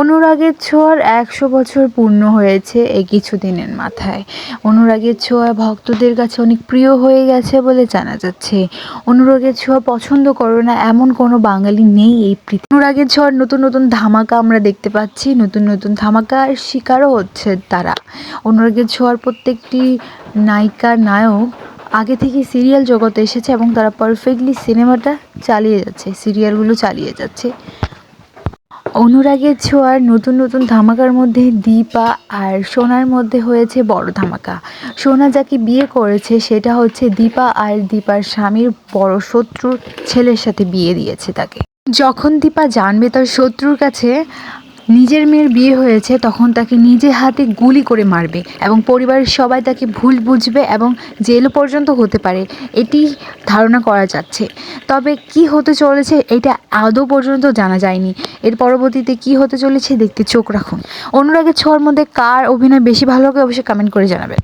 অনুরাগের ছোঁয়ার একশো বছর পূর্ণ হয়েছে এই কিছুদিনের মাথায়। অনুরাগের ছোঁয়া ভক্তদের কাছে অনেক প্রিয় হয়ে গেছে বলে জানা যাচ্ছে। অনুরাগের ছোঁয়া পছন্দ করো না, এমন কোনো বাঙালি নেই এই পৃথিবী। অনুরাগের ছোঁয়ার নতুন নতুন ধামাকা আমরা দেখতে পাচ্ছি, নতুন নতুন ধামাকার শিকারও হচ্ছে তারা। অনুরাগের ছোঁয়ার প্রত্যেকটি নায়িকা, নায়ক আগে থেকে সিরিয়াল জগতে এসেছে এবং তারা পারফেক্টলি সিনেমাটা চালিয়ে যাচ্ছে, সিরিয়ালগুলো চালিয়ে যাচ্ছে। অনুরাগের ছোঁয়ার নতুন নতুন ধামাকার মধ্যে দীপা আর সোনার মধ্যে হয়েছে বড় ধামাকা। সোনা যাকে বিয়ে করেছে, সেটা হচ্ছে দীপা আর দীপার স্বামীর বড় শত্রুর ছেলের সাথে বিয়ে দিয়েছে তাকে। যখন দীপা জানবে তার শত্রুর কাছে নিজের মেয়ের বিয়ে হয়েছে, তখন তাকে নিজে হাতে গুলি করে মারবে এবং পরিবারের সবাই তাকে ভুল বুঝবে এবং জেল পর্যন্ত হতে পারে। এটি ধারণা করা যাচ্ছে। তবে কি হতে চলেছে এটা আদৌ পর্যন্ত জানা যায়নি। এর পরবর্তীতে কি হতে চলেছে দেখতে চোখ রাখুন। অনুরাগের ছোঁয়ার মধ্যে কার অভিনয় বেশি ভালো লাগে অবশ্যই কমেন্ট করে জানাবেন।